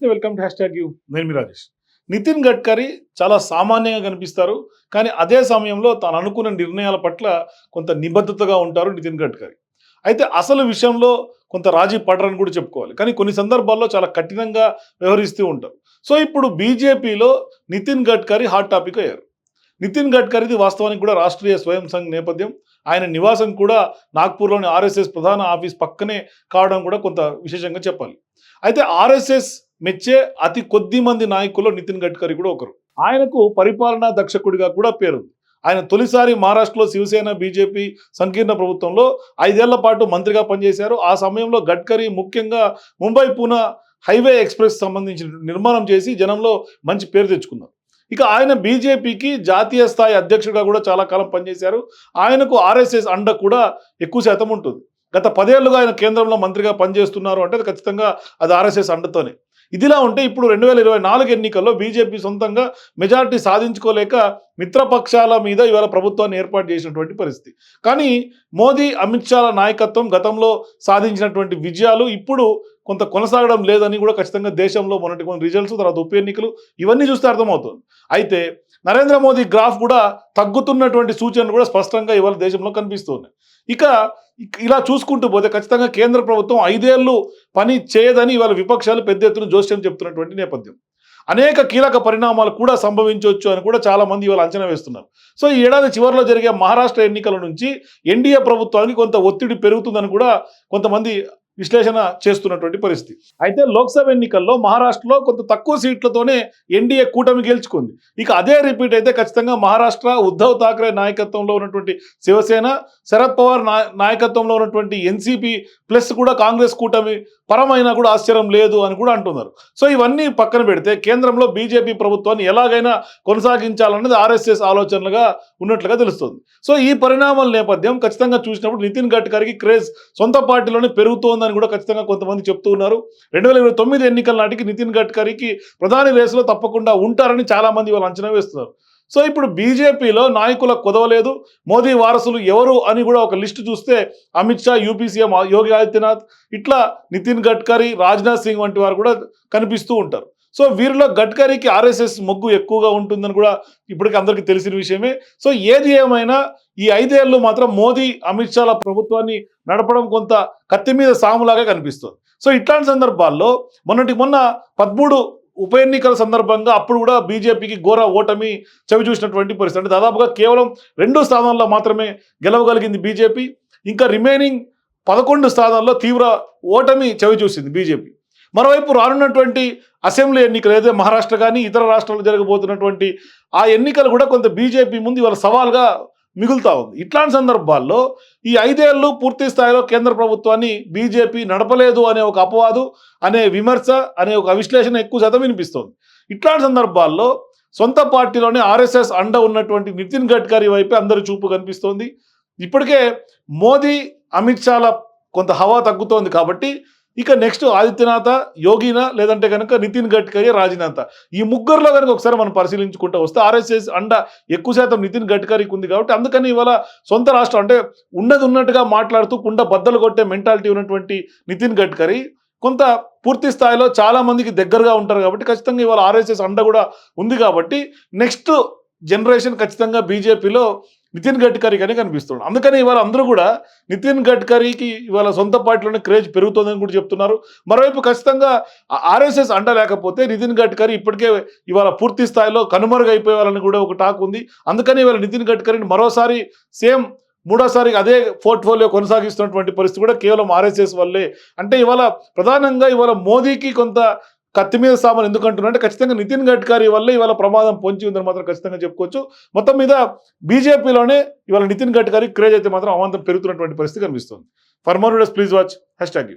నమస్తే welcome to hashtag you. నేను మీ రాజేష్. నితిన్ గడ్కరీ చాలా సామాన్యంగా కనిపిస్తారు కానీ అదే సమయంలో తాను అనుకున్న నిర్ణయాల పట్ల కొంత నిబద్ధతగా ఉంటారు నితిన్ గడ్కరీ. అయితే అసలు విషయంలో కొంత రాజీ పడరని కూడా చెప్పుకోవాలి కానీ కొన్ని సందర్భాల్లో చాలా కఠినంగా వ్యవహరిస్తూ ఉంటారు. సో ఇప్పుడు బీజేపీలో నితిన్ గడ్కరీ హాట్ టాపిక్ అయ్యారు. నితిన్ గడ్కరీది వాస్తవానికి కూడా రాష్ట్రీయ స్వయం సంఘ్ నేపథ్యం. ఆయన నివాసం కూడా నాగ్పూర్లోని ఆర్ఎస్ఎస్ ప్రధాన ఆఫీస్ పక్కనే కావడం కూడా కొంత విశేషంగా చెప్పాలి. అయితే ఆర్ఎస్ఎస్ మెచ్చే అతి కొద్ది మంది నాయకుల్లో నితిన్ గడ్కరీ కూడా ఒకరు. ఆయనకు పరిపాలనా దక్షకుడిగా కూడా పేరుంది. ఆయన తొలిసారి మహారాష్ట్రలో శివసేన బీజేపీ సంకీర్ణ ప్రభుత్వంలో ఐదేళ్ళ పాటు మంత్రిగా పనిచేశారు. ఆ సమయంలో గడ్కరీ ముఖ్యంగా ముంబై పూనా హైవే ఎక్స్ప్రెస్ సంబంధించిన నిర్మాణం చేసి జనంలో మంచి పేరు తెచ్చుకున్నారు. ఇక ఆయన బీజేపీకి జాతీయ స్థాయి అధ్యక్షుడిగా కూడా చాలా కాలం పనిచేశారు. ఆయనకు ఆర్ఎస్ఎస్ అండ కూడా ఎక్కువ శాతం ఉంటుంది. గత పదేళ్ళుగా ఆయన కేంద్రంలో మంత్రిగా పనిచేస్తున్నారు అంటే ఖచ్చితంగా అది ఆర్ఎస్ఎస్ అండతోనే. ఇదిలా ఉంటే ఇప్పుడు రెండు వేల ఇరవై నాలుగు ఎన్నికల్లో బీజేపీ సొంతంగా మెజార్టీ సాధించుకోలేక మిత్రపక్షాల మీద ఇవాళ ప్రభుత్వాన్ని ఏర్పాటు చేసినటువంటి పరిస్థితి. కానీ మోదీ అమిత్ షాల నాయకత్వం గతంలో సాధించినటువంటి విజయాలు ఇప్పుడు కొంత కొనసాగడం లేదని కూడా ఖచ్చితంగా దేశంలో మొన్నటి కొన్ని రిజల్ట్స్ తర్వాత ఉప ఎన్నికలు ఇవన్నీ చూస్తే అర్థమవుతుంది. అయితే నరేంద్ర మోదీ గ్రాఫ్ కూడా తగ్గుతున్నటువంటి సూచనలు కూడా స్పష్టంగా ఇవాళ దేశంలో కనిపిస్తున్నాయి. ఇక ఇక ఇలా చూసుకుంటూ పోతే ఖచ్చితంగా కేంద్ర ప్రభుత్వం ఐదేళ్ళు పని చేయదని ఇవాళ విపక్షాలు పెద్ద ఎత్తున జోస్యం చెప్తున్నటువంటి నేపథ్యం. అనేక కీలక పరిణామాలు కూడా సంభవించవచ్చు అని కూడా చాలా మంది ఇవాళ అంచనా వేస్తున్నారు. సో ఈ ఏడాది చివరిలో జరిగే మహారాష్ట్ర ఎన్నికల నుంచి ఎన్డీఏ ప్రభుత్వానికి కొంత ఒత్తిడి పెరుగుతుందని కూడా కొంతమంది విశ్లేషణ చేస్తున్నటువంటి పరిస్థితి. అయితే లోక్సభ ఎన్నికల్లో మహారాష్ట్రలో కొంత తక్కువ సీట్లతోనే ఎన్డీఏ కూటమి గెలుచుకుంది. ఇక అదే రిపీట్ అయితే ఖచ్చితంగా మహారాష్ట్ర ఉద్ధవ్ ఠాక్రే నాయకత్వంలో ఉన్నటువంటి శివసేన శరద్ పవార్ నాయకత్వంలో ఉన్నటువంటి ఎన్సీపీ ప్లస్ కూడా కాంగ్రెస్ కూటమి పరమైనా కూడా ఆశ్చర్యం లేదు అని కూడా అంటున్నారు. సో ఇవన్నీ పక్కన పెడితే కేంద్రంలో బీజేపీ ప్రభుత్వాన్ని ఎలాగైనా కొనసాగించాలన్నది ఆర్ఎస్ఎస్ ఆలోచనలుగా ఉన్నట్లుగా తెలుస్తుంది. సో ఈ పరిణామాల నేపథ్యం ఖచ్చితంగా చూసినప్పుడు నితిన్ గడ్కరీకి క్రేజ్ సొంత పార్టీలోనే పెరుగుతోందని కూడా ఖచ్చితంగా కొంతమంది చెప్తూ ఉన్నారు. రెండు వేల ఇరవై తొమ్మిది ఎన్నికల నాటికి నితిన్ గడ్కరీకి ప్రధాని రేసులో తప్పకుండా ఉంటారని చాలామంది వాళ్ళు అంచనా వేస్తున్నారు. సో ఇప్పుడు బీజేపీలో నాయకుల కుదవలేదు. మోదీ వారసులు ఎవరు అని కూడా ఒక లిస్టు చూస్తే అమిత్ షా యూపీ సీఎం యోగి ఆదిత్యనాథ్ ఇట్లా నితిన్ గడ్కరీ రాజ్నాథ్ సింగ్ వంటి వారు కూడా కనిపిస్తూ ఉంటారు. సో వీరిలో గడ్కరీకి ఆర్ఎస్ఎస్ మొగ్గు ఎక్కువగా ఉంటుందని కూడా ఇప్పటికీ అందరికీ తెలిసిన విషయమే. సో ఏది ఏమైనా ఈ ఐదేళ్ళు మాత్రం మోదీ అమిత్ షాల ప్రభుత్వాన్ని నడపడం కొంత కత్తి మీద సాములాగా కనిపిస్తుంది. సో ఇట్లాంటి సందర్భాల్లో మొన్నటి మొన్న పదమూడు ఉప ఎన్నికల సందర్భంగా అప్పుడు కూడా బీజేపీకి ఘోర ఓటమి చవి చూసినటువంటి పరిస్థితి. అంటే దాదాపుగా కేవలం రెండు స్థానాల్లో మాత్రమే గెలవగలిగింది బీజేపీ. ఇంకా రిమైనింగ్ పదకొండు స్థానాల్లో తీవ్ర ఓటమి చవి చూసింది బీజేపీ. మరోవైపు రానున్నటువంటి అసెంబ్లీ ఎన్నికలు ఏదైతే మహారాష్ట్ర కానీ ఇతర రాష్ట్రాలు జరగబోతున్నటువంటి ఆ ఎన్నికలు కూడా కొంత బీజేపీ ముందు ఇవాళ సవాల్గా మిగులుతా ఉంది. ఇట్లాంటి సందర్భాల్లో ఈ ఐదేళ్ళు పూర్తి స్థాయిలో కేంద్ర ప్రభుత్వాన్ని బీజేపీ నడపలేదు అనే ఒక అపవాదు అనే విమర్శ అనే ఒక విశ్లేషణ ఎక్కువ శాతం వినిపిస్తోంది. ఇట్లాంటి సందర్భాల్లో సొంత పార్టీలోనే ఆర్ఎస్ఎస్ అండ ఉన్నటువంటి నితిన్ గడ్కరీ వైపే అందరి చూపు కనిపిస్తోంది. ఇప్పటికే మోదీ అమిత్ షాల కొంత హవా తగ్గుతోంది కాబట్టి ఇక నెక్స్ట్ ఆదిత్యనాథ యోగినా లేదంటే కనుక నితిన్ గడ్కరీ రాజీనాథ. ఈ ముగ్గురులో కనుక ఒకసారి మనం పరిశీలించుకుంటూ వస్తే ఆర్ఎస్ఎస్ అండ ఎక్కువ శాతం నితిన్ గడ్కరీకి ఉంది కాబట్టి అందుకని ఇవాళ సొంత రాష్ట్రం అంటే ఉన్నది ఉన్నట్టుగా మాట్లాడుతూ కుండ బద్దలు కొట్టే మెంటాలిటీ ఉన్నటువంటి నితిన్ గడ్కరీ. కొంత పూర్తి స్థాయిలో చాలా మందికి దగ్గరగా ఉంటారు కాబట్టి ఖచ్చితంగా ఇవాళ ఆర్ఎస్ఎస్ అండ కూడా ఉంది కాబట్టి నెక్స్ట్ జనరేషన్ ఖచ్చితంగా బీజేపీలో నితిన్ గడ్కరీగానే అని కనిపిస్తుంది అందుకని ఇవాళ అందరూ కూడా నితిన్ గడ్కరీకి ఇవాళ సొంత పార్టీలోనే క్రేజ్ పెరుగుతుందని కూడా చెప్తున్నారు. మరోవైపు ఖచ్చితంగా ఆర్ఎస్ఎస్ అండలేకపోతే నితిన్ గడ్కరీ ఇప్పటికే ఇవాళ పూర్తి స్థాయిలో కనుమరుగైపోయేవాళ్ళని కూడా ఒక టాక్ ఉంది. అందుకని ఇవాళ నితిన్ గడ్కరీని మరోసారి సేమ్ మూడోసారి అదే పోర్ట్ఫోలియో కొనసాగిస్తున్నటువంటి పరిస్థితి కూడా కేవలం ఆర్ఎస్ఎస్ వల్లే. అంటే ఇవాళ ప్రధానంగా ఇవాళ మోదీకి కొంత కత్తి మీద సామాన్ ఎందుకు అంటున్నారంటే ఖచ్చితంగా నితిన్ గడ్కరీ వల్ల ఇవాళ ప్రమాదం పొంచి ఉందని మాత్రం ఖచ్చితంగా చెప్పుకోవచ్చు. మొత్తం మీద బీజేపీలోనే ఇవాళ నితిన్ గడ్కరీ క్రేజ్ అయితే మాత్రం అమాంతం పెరుగుతున్నటువంటి పరిస్థితి కనిపిస్తుంది. For more videos please watch hashtag